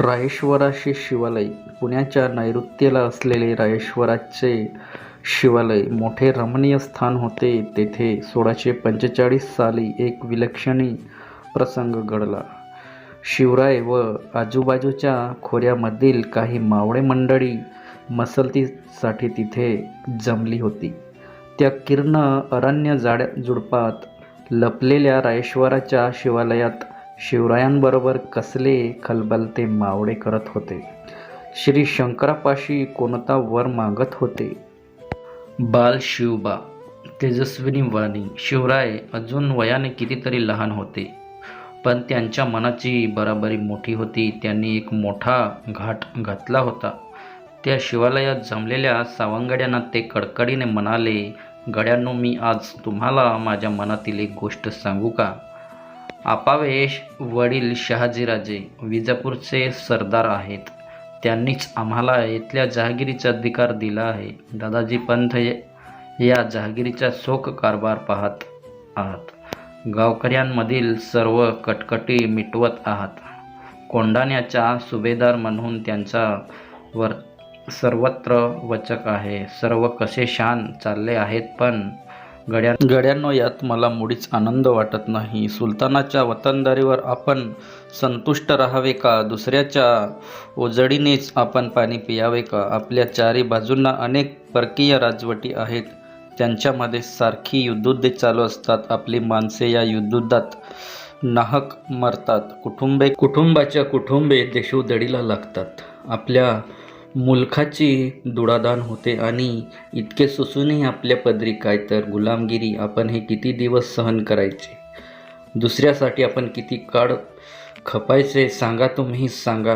रायेश्वराचे शिवालय पुण्याच्या नैऋत्येला असलेले रायेश्वराचे शिवालय मोठे रमणीय स्थान होते. तेथे सोळाशे पंचेचाळीस साली एक विलक्षणी प्रसंग घडला. शिवराय व आजूबाजूच्या खोऱ्यामधील काही मावळे मंडळी मसलतीसाठी तिथे जमली होती. त्या किर्ण अरण्य जाड्या झुडपात लपलेल्या रायेश्वराच्या शिवालयात शिवरायांबरोबर कसले खलबल ते मावळे करत होते. श्री शंकरापाशी कोणता वर मागत होते. बाल शिवबा तेजस्विनी वाणी शिवराय अजून वयाने कितीतरी लहान होते. पण त्यांच्या मनाची बराबरी मोठी होती. त्यांनी एक मोठा घाट घातला होता. त्या शिवालयात जमलेल्या सावंगड्यांना ते कडकडीने म्हणाले, गड्यांनो मी आज तुम्हाला माझ्या मनातील एक गोष्ट सांगू का? आपाचे वडील शहाजीराजे विजापूरचे सरदार आहेत. त्यांनीच आम्हाला इथल्या जहागिरीचा अधिकार दिला आहे. दादाजी पंथ या जहागिरीचा शोक कारभार पाहत आहात. गावकऱ्यांमधील सर्व कटकटी मिटवत आहात. कोंढाण्याचा सुभेदार म्हणून त्यांचा वर सर्वत्र वचक आहे. सर्व कसे शान चालले आहेत पण गड्यांनो यात मला मुळीच आनंद वाटत नाही. सुलतानाच्या वतनदारीवर आपण संतुष्ट राहावे का? दुसऱ्याच्या ओजडीनेच आपण पाणी पियावे का? आपल्या चारी बाजूंना अनेक परकीय राजवटी आहेत. त्यांच्यामध्ये सारखी युद्धे चालू असतात. आपली माणसे या युद्धुद्धात नाहक मरतात. कुटुंबे कुटुंबाच्या कुटुंबे देशोदडीला लागतात. आपल्या मुलखाची दुडादान होते आणि इतके सुसूनही आपल्या पदरी काय तर गुलामगिरी आपण हे किती दिवस सहन करायचे? दुसऱ्यासाठी आपण किती काळ खपायचे सांगा तुम्हीच सांगा.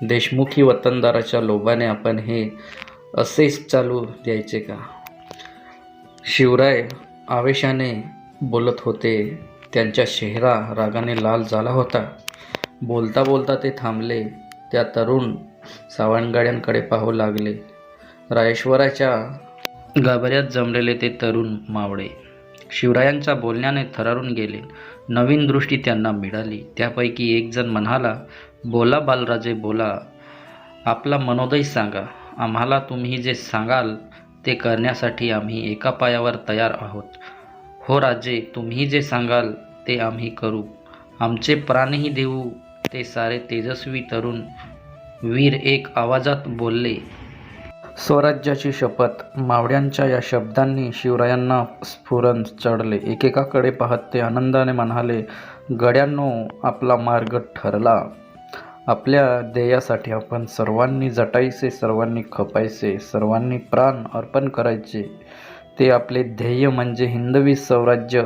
देशमुखी वतनदाराच्या लोभाने आपण हे असेच चालू द्यायचे का? शिवराय आवेशाने बोलत होते. त्यांचा चेहरा रागाने लाल झाला होता. बोलता बोलता ते थांबले. त्या तरुण सावणगाड्यांकडे पाहू लागले. रायश्वराच्या गाभाऱ्यात जमलेले ते तरुण मावळे शिवरायांच्या बोलण्याने थरारून गेले. नवीन दृष्टी त्यांना मिळाली. त्यापैकी एक जण म्हणाला, बोला बालराजे बोला. आपला मनोदय सांगा. आम्हाला तुम्ही जे सांगाल ते करण्यासाठी आम्ही एका पायावर तयार आहोत. हो राजे तुम्ही जे सांगाल ते आम्ही करू. आमचे प्राणही देऊ. ते सारे तेजस्वी तरुण वीर एक आवाजात बोलले. स्वराज्याची शपथ मावळ्यांच्या या शब्दांनी शिवरायांना स्फुरण चढले. एकेकाकडे पाहत ते आनंदाने म्हणाले, गड्यांनो आपला मार्ग ठरला. आपल्या ध्येयासाठी आपण सर्वांनी जटायचे सर्वांनी खपायचे. सर्वांनी प्राण अर्पण करायचे. ते आपले ध्येय म्हणजे हिंदवी स्वराज्य.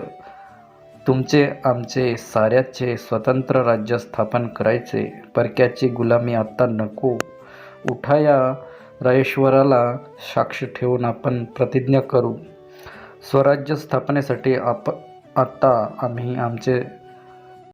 तुमचे आमचे साऱ्याचे स्वतंत्र राज्य स्थापन करायचे. परक्याची गुलामी आत्ता नको. उठा या रायरेश्वराला साक्ष ठेवून आपण प्रतिज्ञा करू. स्वराज्य स्थापनेसाठी आप आत्ता आम्ही आमचे